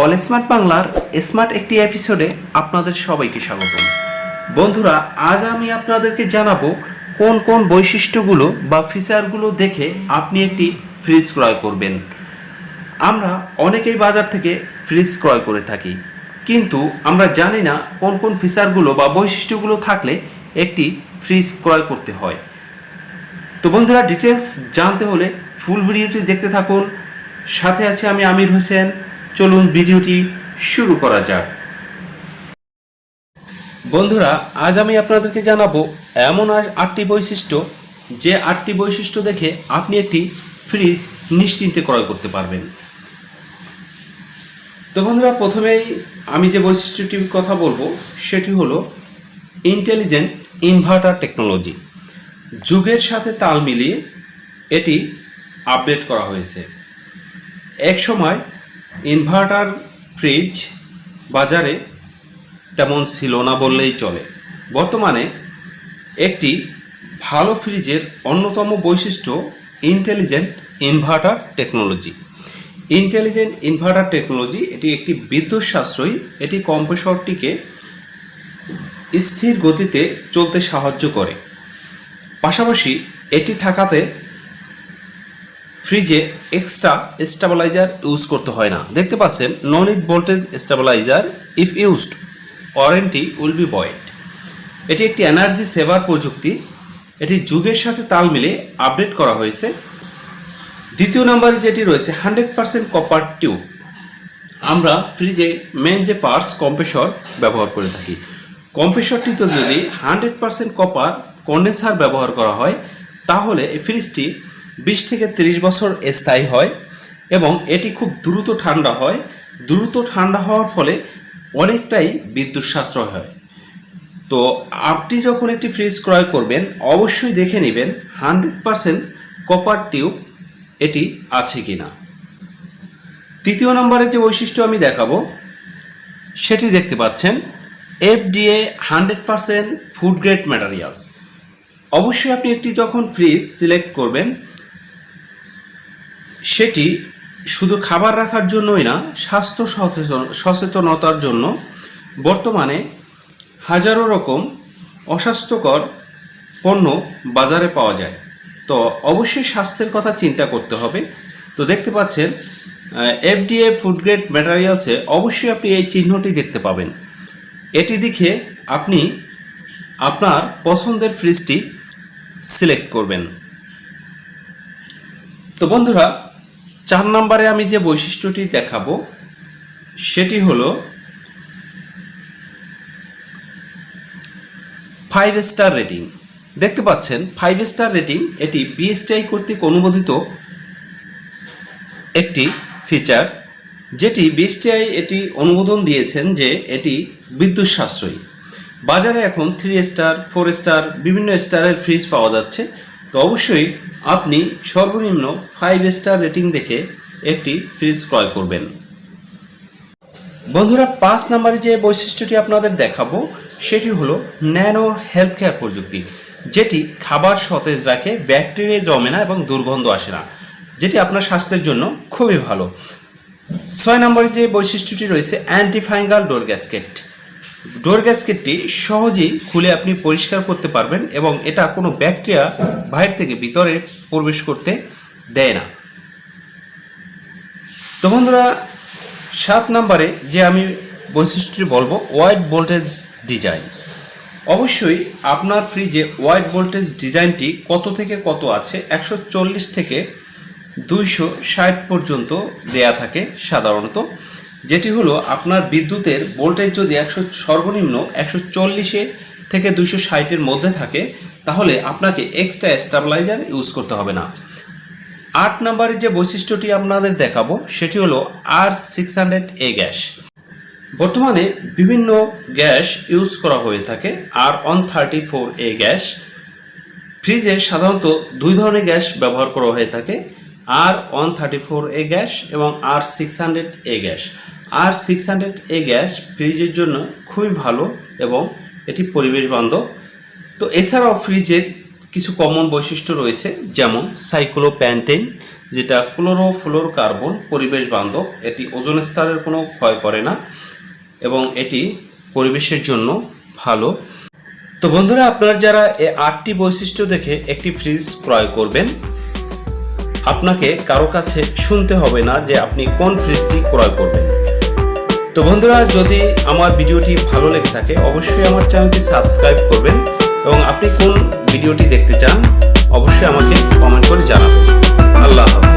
All smart বাংলার smart একটি এপিসোডে আপনাদের সবাইকে স্বাগতম বন্ধুরা, আজ আমি আপনাদেরকে জানাব কোন কোন বৈশিষ্ট্যগুলো বা ফিচারগুলো দেখে আপনি একটি ফ্রিজ ক্রয় করবেন। আমরা অনেকেই বাজার থেকে ফ্রিজ ক্রয় করে থাকি, কিন্তু আমরা জানি না কোন কোন ফিচারগুলো বা বৈশিষ্ট্যগুলো থাকলে একটি ফ্রিজ ক্রয় করতে হয়। তো বন্ধুরা ডিটেলস জানতে হলে ফুল ভিডিওটি দেখতে থাকুন। সাথে আছে আমি আমির হোসেন। চলুন ভিডিওটি শুরু করা যাক। বন্ধুরা, আজ আমি আপনাদেরকে জানাব এমন আর আটটি বৈশিষ্ট্য যে আটটি বৈশিষ্ট্য দেখে আপনি একটি ফ্রিজ নিশ্চিন্তে ক্রয় করতে পারবেন। তো বন্ধুরা, প্রথমেই আমি যে বৈশিষ্ট্যটির কথা বলব, সেটি হলো ইন্টেলিজেন্ট ইনভার্টার টেকনোলজি যুগের সাথে তাল মিলিয়ে এটি আপডেট করা হয়েছে। এক সময় ইনভার্টার ফ্রিজ বাজারে তেমন ছিল না বললেই চলে। বর্তমানে একটি ভালো ফ্রিজের অন্যতম বৈশিষ্ট্য intelligent inverter technology. Intelligent inverter technology এটি একটি বিদ্যুৎ সাশ্রয়ী এটি কম্প্রেসরটিকে স্থির গতিতে চলতে সাহায্য করে। পাশাপাশি এটি থাকাতে ফ্রিজে এক্সট্রা স্টেবিলাইজার ইউজ করতে হয় না। দেখতে পাচ্ছেন non it voltage stabilizer if used warranty will be void এটি একটি এনার্জি সেভার প্রযুক্তি। এটি যুগের সাথে তাল মিলে আপডেট করা হয়েছে। দ্বিতীয় নম্বরে যেটি রয়েছে হান্ড্রেড পার্সেন্ট কপার টিউব আমরা ফ্রিজে মেন যে পার্টস কম্প্রেসর ব্যবহার করে থাকি। কম্প্রেসরটিতে যদি হান্ড্রেড পার্সেন্ট কপার কন্ডেন্সার ব্যবহার করা হয়, তাহলে এই ফ্রিজটি বিশ থেকে তিরিশ বছর স্থায়ী হয় এবং এটি খুব দ্রুত ঠান্ডা হয়। দ্রুত ঠান্ডা হওয়ার ফলে অনেকটাই বিদ্যুৎ সাশ্রয় হয়। তো আপনি যখন একটি ফ্রিজ ক্রয় করবেন, অবশ্যই দেখে নেবেন হান্ড্রেড পার্সেন্ট কপার টিউব এটি আছে কি না তৃতীয় নম্বরের যে বৈশিষ্ট্য আমি দেখাবো, সেটি দেখতে পাচ্ছেন, FDA hundred percent food grade materials. অবশ্যই আপনি একটি যখন ফ্রিজ সিলেক্ট করবেন সেটি শুধু খাবার রাখার জন্যই না, স্বাস্থ্য সচেতন, সচেতনতার জন্য বর্তমানে হাজারো রকম অস্বাস্থ্যকর পণ্য বাজারে পাওয়া যায়। তো অবশ্যই স্বাস্থ্যের কথা চিন্তা করতে হবে। তো দেখতে পাচ্ছেন এফডিএ ফুড গ্রেড ম্যাটেরিয়ালসে অবশ্যই আপনি এই চিহ্নটি দেখতে পাবেন। এটি দেখে আপনি আপনার পছন্দের ফ্রিজটি সিলেক্ট করবেন। তো বন্ধুরা চার নম্বরে আমি যে বৈশিষ্ট্যটি দেখাবো, সেটি হলো ফাইভ স্টার রেটিং দেখতে পাচ্ছেন ফাইভ স্টার রেটিং এটি বিএসটিআই কর্তৃক অনুমোদিত একটি ফিচার যেটি বিএসটিআই এটি অনুমোদন দিয়েছেন যে এটি বিদ্যুৎ সাশ্রয়ী। বাজারে এখন থ্রি স্টার ফোর স্টার বিভিন্ন স্টারের ফ্রিজ পাওয়া যাচ্ছে। তো অবশ্যই আপনি সর্বনিম্ন ফাইভ স্টার রেটিং দেখে একটি ফ্রিজ ক্রয় করবেন। বন্ধুরা, পাঁচ নম্বরে যে বৈশিষ্ট্যটি আপনাদের দেখাবো, সেটি হলো ন্যানো হেলথ কেয়ার প্রযুক্তি, যেটি খাবার সতেজ রাখে ব্যাকটেরিয়া জমে না এবং দুর্গন্ধ আসে না, যেটি আপনার স্বাস্থ্যের জন্য খুবই ভালো। ছয় নম্বরে যে বৈশিষ্ট্যটি রয়েছে অ্যান্টিফাইঙ্গাল ডোর গ্যাসকেট ডোর গ্যাসকেটটি সহজেই খুলে আপনি পরিষ্কার করতে পারবেন এবং এটা কোনো ব্যাকটেরিয়া বাইরে থেকে ভিতরে প্রবেশ করতে দেয় না। তো বন্ধুরা, সাত নম্বরে যে আমি বৈশিষ্ট্যটি বলব ওয়াইড ভোল্টেজ ডিজাইন অবশ্যই আপনার ফ্রিজে ওয়াইড ভোল্টেজ ডিজাইনটি কত থেকে কত আছে? একশো চল্লিশ থেকে দুইশো ষাট পর্যন্ত দেয়া থাকে সাধারণত। যেটি হলো আপনার বিদ্যুতের ভোল্টেজ যদি একশো সর্বনিম্ন একশো চল্লিশে থেকে দুশো ষাটের মধ্যে থাকে, তাহলে আপনাকে এক্সট্রা স্টাবিলাইজার ইউজ করতে হবে না। আট নম্বরে যে বৈশিষ্ট্যটি আপনাদের দেখাবো, সেটি হলো R six hundred A gas. বর্তমানে বিভিন্ন গ্যাস ইউজ করা হয়ে থাকে R one thirty four A gas. ফ্রিজে সাধারণত দুই ধরনের গ্যাস ব্যবহার করা হয়ে থাকে R one thirty four A gas এবং R six hundred A gas. R six hundred A gas ফ্রিজের জন্য খুবই ভালো এবং এটি পরিবেশ বান্ধব তো এছাড়াও ফ্রিজের কিছু কমন বৈশিষ্ট্য রয়েছে, যেমন সাইক্লোপ্যান্টেন যেটা ক্লোরোফ্লোর কার্বন পরিবেশ বান্ধব এটি ওজন স্তরের কোনো ক্ষয় করে না এবং এটি পরিবেশের জন্য ভালো। তো বন্ধুরা, আপনারা যারা এই আটটি বৈশিষ্ট্য দেখে একটি ফ্রিজ ক্রয় করবেন, আপনাকে কারও কাছে শুনতে হবে না যে আপনি কোন ফ্রিজটি ক্রয় করবেন। তো বন্ধুরা, যদি আমার ভিডিওটি ভালো লেগে থাকে, অবশ্যই আমার চ্যানেলটি সাবস্ক্রাইব করবেন। এবং আপনি কোন ভিডিওটি দেখতে চান, অবশ্যই আমাকে কমেন্ট করে জানাবেন। আল্লাহ হাফিজ।